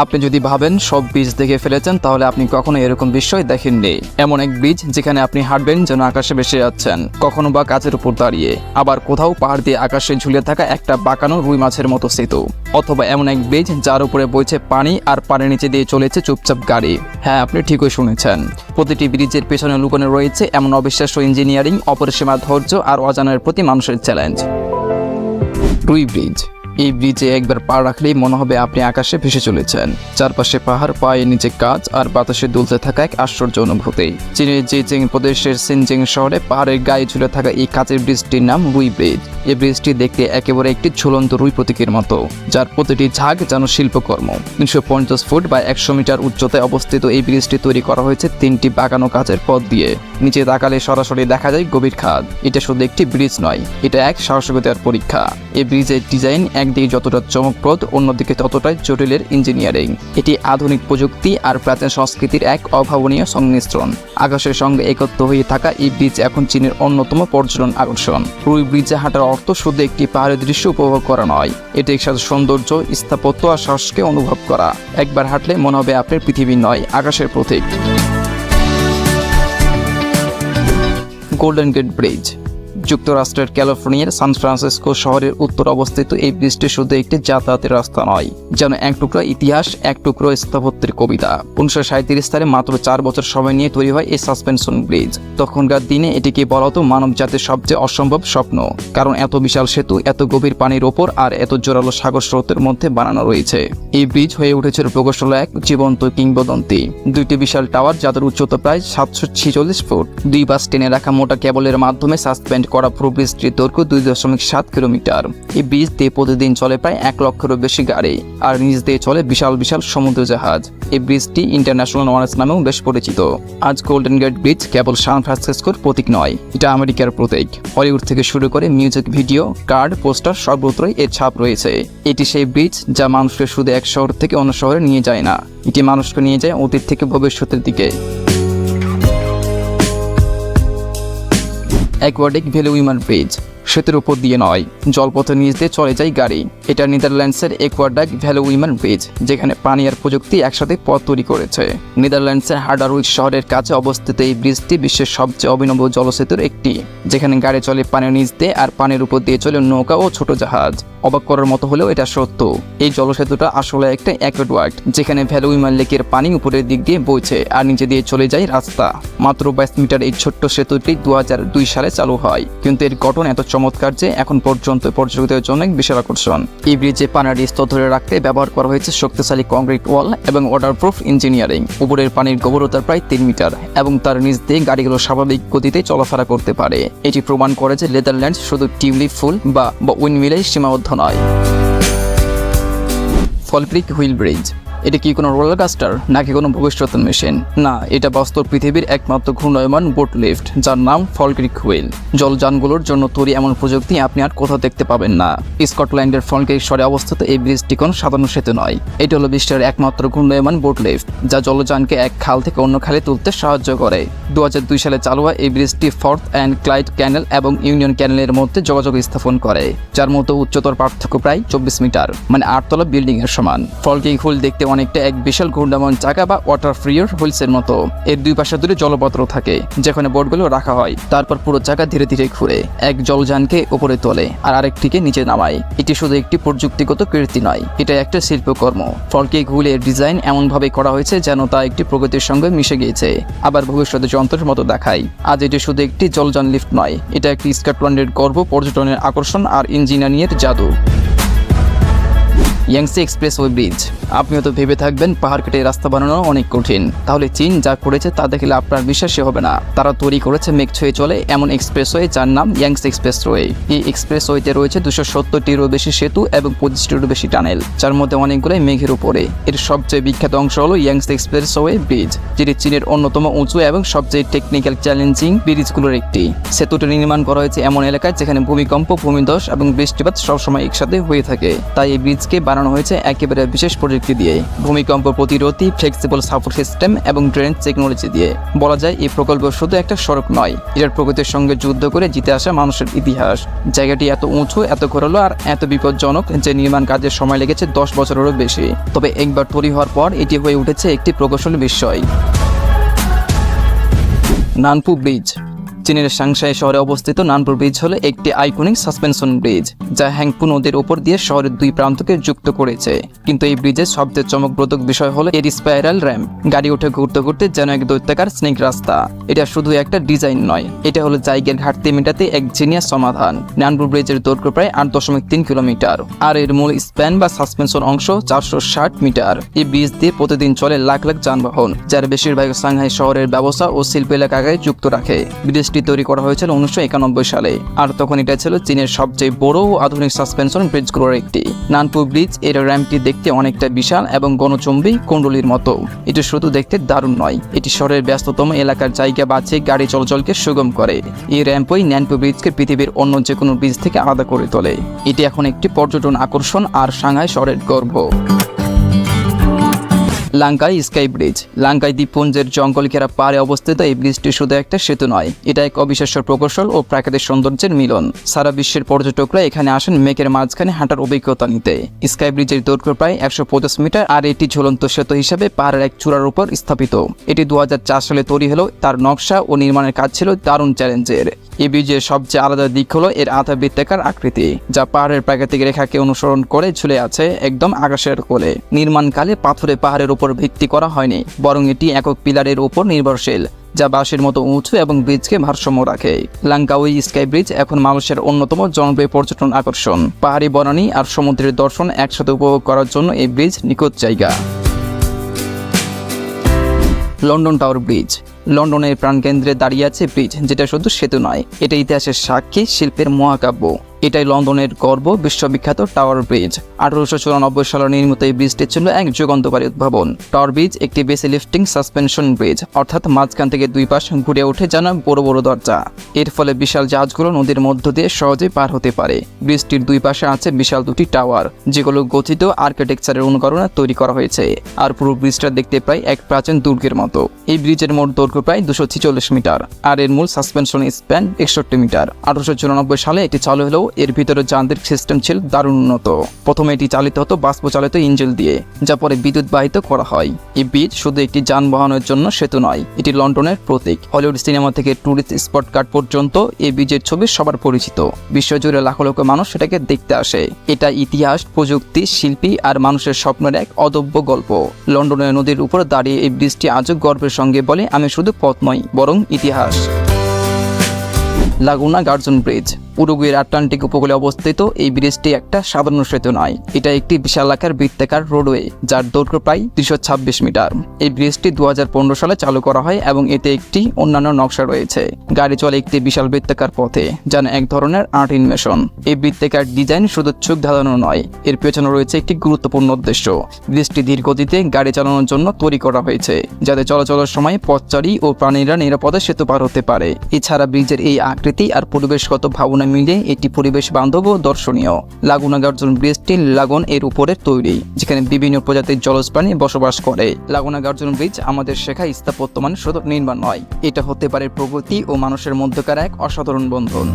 আপনি যদি ভাবেন সব ব্রিজ দেখে ফেলেছেন, তাহলে আপনি কখনো এরকম বিষয় দেখেননি। এমন এক ব্রিজ যেখানে আপনি হাঁটবেন যেন আকাশে ভেসে যাচ্ছেন, কখনো বা কাছের উপর দাঁড়িয়ে। আবার কোথাও পাহাড় দিয়ে আকাশে ঝুলে থাকা একটা বাঁকানো রুই মাছের মতো সেতু। অথবা এমন এক ব্রিজ যার উপরে বইছে পানি আর পানির নিচে দিয়ে চলেছে চুপচাপ গাড়ি। হ্যাঁ আপনি ঠিকই শুনেছেন। প্রতিটি ব্রিজের পেছনে লুকানো রয়েছে এমন অবিশ্বাস্য ইঞ্জিনিয়ারিং অপরিসীমা ধৈর্য আর অজানার প্রতি মানুষের চ্যালেঞ্জ রুই ব্রিজ এই ব্রিজে একবার পা রাখলেই মনে হবে আপনি আকাশে ভেসে চলেছেন। চারপাশে পাহাড়, পায়ে নিচে কাজ আর বাতাসে দুলতে থাকা এক আশ্চর্য অনুভূতি। চীনের জিজিং প্রদেশের সিনজিং শহরে পাহাড়ের গায়ে ঝুলে থাকা এই কাচের ব্রিজটির নাম রুই ব্রিজ। এই ব্রিজটি দেখতে একেবারে একটি ঝুলন্ত রুই প্রতীকের মতো, যার প্রতিটি ঝাঁক যেন শিল্পকর্ম। তিনশো পঞ্চাশ ফুট বা একশো মিটার উচ্চতায় অবস্থিত এই ব্রিজটি তৈরি করা হয়েছে তিনটি বাগানো কাচের পথ দিয়ে। নিচে তাকালে সরাসরি দেখা যায় গভীর খাদ। এটা শুধু একটি ব্রিজ নয়, এটা এক সাহসিকতার পরীক্ষা। এই ব্রিজের ডিজাইন একদিকে যতটা চমকপ্রদ, অন্যদিকে ততটাই জটিলের ইঞ্জিনিয়ারিং। এটি আধুনিক প্রযুক্তি আর প্রাচীন সংস্কৃতির এক অভাবনীয় সংমিশ্রণ। আকাশের সঙ্গে একত্র হয়ে থাকা এই ব্রিজ এখন চীনের অন্যতম পর্যটন আকর্ষণ। রুই ব্রিজে হাঁটার অর্থ শুধু একটি পাহাড়ের দৃশ্য উপভোগ করা নয়, এটি একসাথে সৌন্দর্য, স্থাপত্য আর সাহসকে অনুভব করা। একবার হাঁটলে মনে হবে আপনার পৃথিবী নয়, আকাশের প্রতীক। গোল্ডেন গেট ব্রিজ যুক্তরাষ্ট্রের ক্যালিফোর্নিয়ার সান ফ্রান্সিসকো শহরের উত্তর অবস্থিত এই ব্রিজটি শুধু একটি যাতায়াতের রাস্তা নয়, যেন এক টুকরো ইতিহাস, এক টুকরো স্থাপত্যের কবিতা। উনিশশো সাঁত্রিশ সালে মাত্র চার বছর সময় নিয়ে তৈরি হয় এই সাসপেনশন ব্রিজ। তখনকার দিনে এটিকে বলা হতো মানব জাতির সবচেয়ে অসম্ভব স্বপ্ন, কারণ এত বিশাল সেতু, এত গভীর পানির ওপর আর এত জোরালো সাগর স্রোতের মধ্যে বানানো রয়েছে। এই ব্রিজ হয়ে উঠেছে প্রকৌশল এক জীবন্ত কিংবদন্তি। দুইটি বিশাল টাওয়ার যাদের উচ্চতা প্রায় সাতশো ছিচল্লিশ ফুট। দুই বাস টেনে রাখা মোটা কেবলের মাধ্যমে সাসপেন্ড করা পুরো ব্রিজটির দৈর্ঘ্য দুই দশমিক সাত কিলোমিটার। এই ব্রিজ দিয়ে প্রতিদিন চলে প্রায় এক লক্ষেরও বেশি গাড়ি, আর নিচ দিয়ে চলে বিশাল বিশাল সমুদ্র জাহাজ এই ব্রিজটি ইন্টারন্যাশনাল ওয়ারেন্স নামেও বেশ পরিচিত। আজ গোল্ডেন গেট ব্রিজ কেবল সান ফ্রান্সিসকোর প্রতীক নয়, এটা আমেরিকার প্রতীক। হলিউড থেকে শুরু করে মিউজিক, ভিডিও, কার্ড, পোস্টার সর্বত্রই এর ছাপ রয়েছে। এটি সেই ব্রিজ যা মানুষকে শুধু এক শহর থেকে অন্য শহরে নিয়ে যায় না, এটি মানুষকে নিয়ে যায় অতীত থেকে ভবিষ্যতের দিকে। অ্যাকোয়াটিক ভ্যালুইমার ব্রিজ সেতুর উপর দিয়ে নয়। জলপথের নিচ দিয়ে চলে যায় গাড়ি। এটা নেদারল্যান্ডসের একুয়াডাক ভ্যালুইমান ব্রিজ, যেখানে পানি আর প্রযুক্তি একসাথে পথ তৈরি করেছে। নেদারল্যান্ডসের হার্ডারউইচ শহরের কাছে অবস্থিত এই ব্রিজটি বিশ্বের সবচেয়ে অভিনব জলসেতুর একটি, যেখানে গাড়ি চলে পানির নিচ দিয়ে আর পানির উপর দিয়ে চলে নৌকা ও ছোট জাহাজ। অবাক করার মতো হলেও এটা সত্য। এই জলসেতুটা আসলে একটা অ্যাকোয়ার্ড যেখানে ভ্যালুইমান লেকের পানি উপরের দিক দিয়ে বইছে আর নিচে দিয়ে চলে যায় রাস্তা। মাত্র বাইশ মিটার এই ছোট্ট সেতুটি দু হাজার দুই সালে চালু হয়, কিন্তু এর গঠন এত চমৎকার যে এখন পর্যন্ত পর্যটকদের জন্য বিশাল আকর্ষণ। এই ব্রিজে পানির স্তর ধরে রাখতে ব্যবহার করা হয়েছে শক্তিশালী কংক্রিট ওয়াল এবং ওয়াটারপ্রুফ ইঞ্জিনিয়ারিং উপরের পানির গভীরতা প্রায় তিন মিটার এবং তার নিচ দিয়ে গাড়িগুলো স্বাভাবিক গতিতে চলাফেরা করতে পারে। এটি প্রমাণ করে যে নেদারল্যান্ড শুধু টিউলিপ ফুল বা উইনমিলেই সীমাবদ্ধ নয়। Falkirk Wheel bridge. এটা কি কোনো রোলার কাস্টার নাকি কোনো ভবিষ্যতের মেশিন না, এটা বাস্তব পৃথিবীর একমাত্র ঘূর্ণয়মান বোট লিফট যার নাম ফলক্রিক হুইল জলযানগুলোর জন্য তৈরি এমন প্রযুক্তি আপনি আর কোথাও দেখতে পাবেন না। স্কটল্যান্ডের ফলক্রিক শহরে অবস্থিত এই ব্রিজটি কোনো সাধারণ সেতু নয়। এটি হলো বিশ্বের একমাত্র ঘূর্ণয়মান বোট লিফট যা জলযানকে এক খাল থেকে অন্য খালে তুলতে সাহায্য করে। দু হাজার দুই সালে চালু হয় এই ব্রিজটি ফর্থ অ্যান্ড ক্লাইড ক্যানেল এবং ইউনিয়ন ক্যানেলের মধ্যে যোগাযোগ স্থাপন করে, যার মতো উচ্চতর পার্থক্য প্রায় চব্বিশ মিটার মানে আটতলা বিল্ডিং এর সমান। ফলক্রিক হুইল দেখতে অনেকটা এক বিশাল ঘূর্ণায়মান চাকা বা ওয়াটার ফ্রিয়ার হুইলসের মতো। এর দুই পাশে দূরে জলপত্র থাকে, যেখানে বোটগুলো রাখা হয়। তারপর পুরো চাকা ধীরে ধীরে ঘুরে, এক জলযানকে উপরে তোলে আর আরেকটিকে নিচে নামায়। এটি শুধু একটি প্রযুক্তিগত কীর্তি নয় এটা একটা শিল্পকর্ম। ফলকেক হুইলের ডিজাইন এমনভাবে করা হয়েছে যেন তা একটি প্রগতির সঙ্গে মিশে গিয়েছে। আবার ভবিষ্যতে যন্ত্রের মতো দেখায়। আজ এটি শুধু একটি জলযান লিফট নয়, এটা একটি স্কটল্যান্ডের গর্ব, পর্যটনের আকর্ষণ আর ইঞ্জিনিয়ারিংয়ের জাদু। Yangtze expressway bridge. আপনি হয়তো ভেবে থাকবেন, পাহাড় কেটে রাস্তা বানানো অনেক কঠিন। তাহলে চীন যা করেছে তা দেখলে আপনার বিশ্বাসই হবে না। তারা তৈরি করেছে মেঘ ছুঁয়ে চলে এমন এক্সপ্রেসওয়ে যার নাম ইয়াংসি এক্সপ্রেসওয়ে। এই এক্সপ্রেসওয়েতে রয়েছে দুশো সত্তরটিরও বেশি সেতু এবং পঁচিশটিরও বেশি টানেল, যার মধ্যে অনেকগুলোই মেঘের উপরে। এর সবচেয়ে বিখ্যাত অংশ হলো ইয়াংসি এক্সপ্রেসওয়ে ব্রিজ, যেটি চীনের অন্যতম উঁচু এবং সবচেয়ে টেকনিক্যাল চ্যালেঞ্জিং ব্রিজগুলোর একটি। সেতুটি নির্মাণ করা হয়েছে এমন এলাকায় যেখানে ভূমিকম্প, ভূমিধস এবং বৃষ্টিপাত সবসময় একসাথে হয়ে থাকে। তাই এই ব্রিজকে বানানো হয়েছে একেবারে বিশেষ প্রযুক্তি দিয়ে ভূমিকম্প প্রতিরোধী ফ্লেক্সিবল সাপোর্ট সিস্টেম এবং ড্রেন টেকনোলজি দিয়ে। বলা যায়, এই প্রকল্প শুধু একটা সড়ক নয়, এটার প্রকৃতির সঙ্গে যুদ্ধ করে জিতে আসা মানুষের ইতিহাস। জায়গাটি এত উঁচু, এত ঘোরালো আর এত বিপজ্জনক যে নির্মাণ কাজের সময় লেগেছে দশ বছরেরও বেশি। তবে একবার তৈরি হওয়ার পর এটি হয়ে উঠেছে একটি প্রকৌশলী বিষয়। নানপু ব্রিজ চীনের সাংসাই শহরে অবস্থিত নানপুর ব্রিজ হলো একটি আইকনিক সাসপেনশন ব্রিজ, যা হ্যাংপু নদীর উপর দিয়ে শহরের দুই প্রান্তকে যুক্ত করেছে। কিন্তু এই ব্রিজের সবচেয়ে চমকপ্রদক বিষয় হলো এর স্পাইরাল র্যাম্প গাড়ি উঠে ঘুরতে ঘুরতে যেন এক দৈত্যাকার স্নেক রাস্তা। এটা শুধু একটা ডিজাইন নয়, এটা হলো জায়গার ঘাটতি মেটাতে এক জিনিয়াস সমাধান। নানপুর ব্রিজের দৈর্ঘ্য প্রায় আট দশমিক তিন কিলোমিটার, আর এর মূল স্প্যান বা সাসপেনশন অংশ চারশো ষাট মিটার। এই ব্রিজ দিয়ে প্রতিদিন চলে লাখ লাখ যানবাহন, যার বেশিরভাগ সাংহাই শহরের ব্যবসা ও শিল্প এলাকাকে যুক্ত রাখে। ব্রিজটি তৈরি করা হয়েছিল উনিশশো একানব্বই সালে। আর তখন এটা ছিল চীনের সবচেয়ে বড় আধুনিক সাসপেনশন ব্রিজগুলোর একটি। নানপুর ব্রিজের র্যাম্পটি দেখতে অনেকটা বিশাল এবং গণচম্বী কুণ্ডলীর মতো। এটি শুধু দেখতে দারুণ নয়, এটি শহরের ব্যস্ততম এলাকার জায়গা বাঁচিয়ে গাড়ি চলাচলকে সুগম করে। এই র্যাম্পই ন্যানপু ব্রিজকে পৃথিবীর অন্য যে কোনো ব্রিজ থেকে আলাদা করে তোলে। এটি এখন একটি পর্যটন আকর্ষণ আর সাংহাই শহরের গর্ব। লাঙ্কাই স্কাই ব্রিজ। লাঙ্কাই দ্বীপপুঞ্জের জঙ্গল ঘেরা পাড়ে অবস্থিত এই ব্রিজটি শুধু একটা সেতু নয়, এটা এক অবিশ্বাস্য প্রকৌশল ও প্রাকৃতিক সৌন্দর্যের মিলন। সারা বিশ্বের পর্যটকরা এখানে আসেন মেঘের মাঝখানে হাঁটার অভিজ্ঞতা নিতে। স্কাই ব্রিজের দৈর্ঘ্য প্রায় একশো পঁচিশ মিটার আর এটি ঝুলন্ত সেতু হিসাবে পাহাড়ের এক চূড়ার উপর স্থাপিত। এটি দু হাজার চার সালে তৈরি হলেও তার নকশা ও নির্মাণের কাজ ছিল দারুণ চ্যালেঞ্জের। এই ব্রিজের সবচেয়ে আলাদা দিক হলো এর আধা বৃত্তাকার আকৃতি, যা পাহাড়ের প্রাকৃতিক রেখাকে অনুসরণ করে ঝুলে আছে একদম আকাশের কোলে। নির্মাণকালে পাথরে পাহাড়ের উপর ভিত্তি করা হয়নি, বরং এটি একক পিলারের উপর নির্ভরশীল, যা বাঁশের মতো উঁচু এবং ব্রিজকে ভারসাম্য রাখে। লাঙ্কাউই স্কাই ব্রিজ এখন মানুষের অন্যতম জনপ্রিয় পর্যটন আকর্ষণ। পাহাড়ি বনানী আর সমুদ্রের দর্শন একসাথে উপভোগ করার জন্য এই ব্রিজ নিখুঁত জায়গা। লন্ডন টাওয়ার ব্রিজ লন্ডনের প্রাণকেন্দ্রে দাঁড়িয়ে আছে ব্রিজ, যেটা শুধু সেতু নয়, এটা ইতিহাসের সাক্ষী শিল্পের মহাকাব্য। এটাই লন্ডনের গর্ব বিশ্ববিখ্যাত টাওয়ার ব্রিজ। আঠারোশো চুরানব্বই সালে নির্মিত এই ব্রিজটি ছিল এক যুগান্তকারী উদ্ভাবন। টাওয়ার ব্রিজ একটি বেসি লিফটিং সাসপেনশন ব্রিজ, অর্থাৎ মাঝখান থেকে দুই পাশ ঘুরে ওঠে যেন বড় বড় দরজা। এর ফলে বিশাল জাহাজগুলো নদীর মধ্য দিয়ে সহজে পার হতে পারে। ব্রিজটির দুই পাশে আছে বিশাল দুটি টাওয়ার, যেগুলো গঠিত আর্কিটেকচারের অনুকরণে তৈরি করা হয়েছে, আর পুরো ব্রিজটা দেখতে প্রায় এক প্রাচীন দুর্গের মতো। এই ব্রিজের মোট দৈর্ঘ্য প্রায় দুশো ছিচল্লিশ মিটার, আর এর মূল সাসপেনশন স্প্যান একষট্টি মিটার। আঠারোশো চুরানব্বই সালে এটি চালু হলেও এর ভিতরে যান্ত্রিক সিস্টেম ছিল দারুণ উন্নত। প্রথমে এটি চালিত হতো বাষ্পচালিত ইঞ্জিন দিয়ে, যা পরে বিদ্যুৎ বাহিত করা হয়। এই ব্রিজ শুধু একটি যানবাহনের জন্য সেতু নয়, এটি লন্ডনের প্রতীক। হলিউড সিনেমা থেকে ট্যুরিস্ট স্পট কার্ড পর্যন্ত এই ব্রিজের ছবি সবার পরিচিত। বিশ্বজুড়ে লাখো লাখো মানুষ সেটাকে দেখতে আসে। এটা ইতিহাস, প্রযুক্তি, শিল্পী আর মানুষের স্বপ্নের এক অদব্য গল্প। লন্ডনের নদীর উপর দাঁড়িয়ে এই ব্রিজটি আজও গর্বের সঙ্গে বলে, আমি শুধু পথ নয় বরং ইতিহাস। Laguna Garzon bridge. উরুগুয়ের আটলান্টিক উপকূলে অবস্থিত এই ব্রিজটি একটা সাধারণ সেতু নয়। এটা একটি বিশাল আকার বৃত্তাকার রোডওয়ে, যার দৈর্ঘ্য প্রায় দুশো মিটার। এই ব্রিজটি দুহাজার পনেরো সালে চালু করা হয় এবং এতে একটি অন্যান্য নকশা রয়েছে। গাড়ি চলে একটি বিশাল বৃত্তাকার পথে, যেন এক ধরনের আর্ট ইনভেশন। এই বৃত্তাকার ডিজাইন শুধু চোখ ধাঁধানো নয়, এর পেছনে রয়েছে একটি গুরুত্বপূর্ণ উদ্দেশ্য। ব্রিজটি ধীর গতিতে গাড়ি চালানোর জন্য তৈরি করা হয়েছে, যাতে চলাচলের সময় পথচারী ও প্রাণীরা নিরাপদে সেতু পার হতে পারে। এছাড়া ব্রিজের এই আকৃতি আর পরিবেশগত ভাবনা মিলে এটি পরিবেশ বান্ধব ও দর্শনীয়। লাগুনা গার্জন ব্রিজটি লাগন এর উপরে তৈরি, যেখানে বিভিন্ন প্রজাতির জলজ প্রাণী বসবাস করে। লাগুনা গার্জন ব্রিজ আমাদের শেখা স্থাপত্য মানে শুধু নির্মাণ নয়। এটা হতে পারে প্রকৃতি ও মানুষের মধ্যকার এক অসাধারণ বন্ধন।